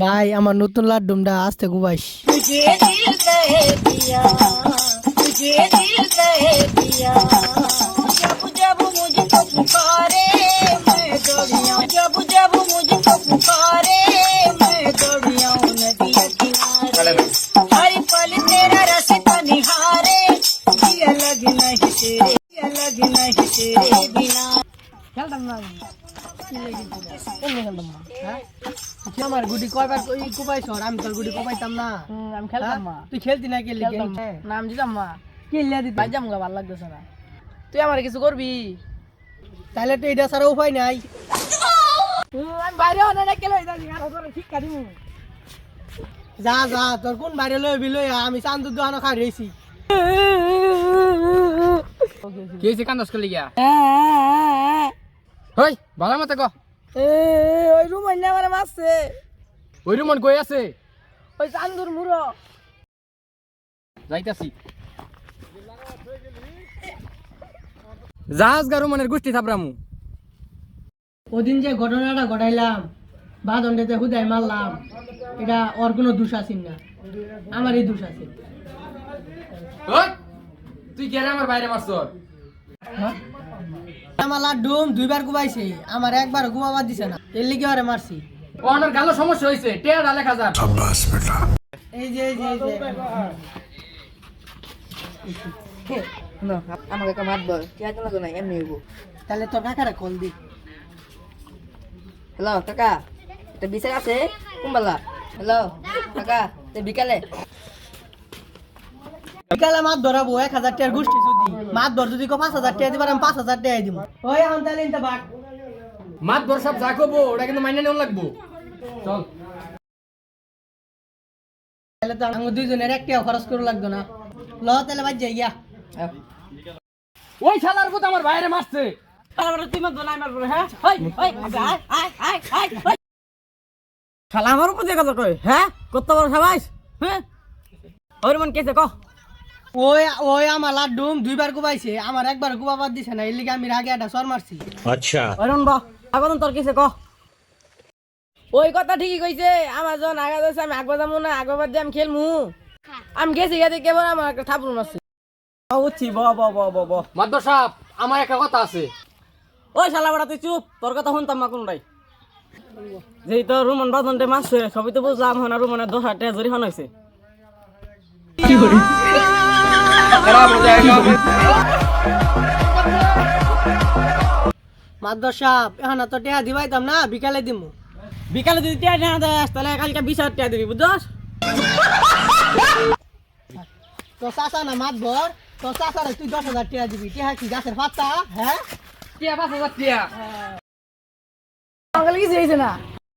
ভাই আমার নতুন লাড্ডুমটা আসতে গুবাইস আমার গুটি কয়বার কোপাইছ আমি তোর গুটি কোপাইতাম না আমি? তুই খেলতি না খেলতাম না আমি দিতাম না খেললে দিত যাম গা ভালো লাগতেছে না তুই আমার কিছু করবি তাহলে তো এটা ছাড়া উপায় নাই আমি বাইরে অনেক খেলে শিক্ষা দিব যা যা তোর কোন বাইরে লই বিলই আমি চান্দুর দোকানে খাই কি হয়েছে কান্দাস করলি গিয়া হই ভালো মতো ক। ওই রুম অন্য আমার মারছে। ওই রুমন কই আছে? ওই চান্দুর মুড়ো। যাইতাছি। জাহাজ গা রুমনের গোষ্ঠী থাপরামু ওদিন যে ঘটনাটা ঘটাইলাম বাদনটাতে হুদাই মারলাম এটা ওর কোনো দোষ আছে না। আমারই দোষ আছে। তুই গেরে আমার বাইরে মারছ। আমার লাড্ডুম দুইবার গুবাইছে আমার একবার গুবাবার দিছে না। এর লিগে ওরে মারছি। ও আমার গালো সমস্যা হয়েছে টেয়ার ডালে খাজার এই যে এই যে এই যে। আমাকে একটা মারবো কে আছে না এমনি হইব? তাহলে তোর কাকারে কল দি। হ্যালো কাকা এটা বিচার আছে? কুম্বালা হ্যালো কাকা তো বিকালে? বিকালে মাছ ধরাবো এক হাজার টাকার গোষ্ঠী যদি। মাছ ধর যদি কো পাঁচ হাজার টাকা দিবার আমি পাঁচ হাজার টাকা দিব ওই এখন তাহলে ইনতে বাট মাত বর সব যা করব ওটা কিন্তু মাইনে নেওয়া লাগবো। চল। তাহলে তো আমার দুইজনের এক টাকা খরচ করে লাগতো না। ল তাহলে বাদ যাই গিয়া ওই শালার পুত আমার বাইরে মারছে। তুই মারবো না মারবো হ্যাঁ? ওই ওই আয় আয় আয় আয় শালা আমার উপর দিয়ে কথা কই হ্যাঁ? কত বড় সবাইস হ্যাঁ? ওর মন কেছে কহ ওই ওই আমার লাড্ডুম দুইবার গুবাইছে আমার একবার গুবাবার দিছে না এর লিগে আমি রাগে একটা সর মারছি। অরুণ বা আগুন তোর কিসে কহ ওই কথা ঠিকই কইছে আমার যখন আগা যাচ্ছে আমি আগবা যাব না আগবার দিয়ে আমি খেলমু। আমি গেছি গেছি কেবল আমার একটা থাপড়ুন আছে উঠছি ব ব ব ব ব। মাদ্দর সাহেব আমার একটা কথা আছে। ওই শালা বড়া তুই চুপ তোর কথা শুনতাম না কোনটাই। যেই তো রুমন বাদনটে মারছে সবই তো বুঝলাম হন রুমনের দশ হাজার টাকা জরিমানা হয়েছে মাদ্দর সাহেব এখন তো টেহা দিবাইতাম না বিকালে দিমু। বিকালে যদি টাকা না দেয় তাহলে কালকে বিশ হাজার টাকা দিবি বুঝছস? তো চাচা না মাত ভর তো চাচারে তুই দশ হাজার টাকা দিবি। টেহা কি গাছের পাতা? হ্যাঁ? টিয়া পাঁচ হাজার টিয়া। সকালে কিছু না?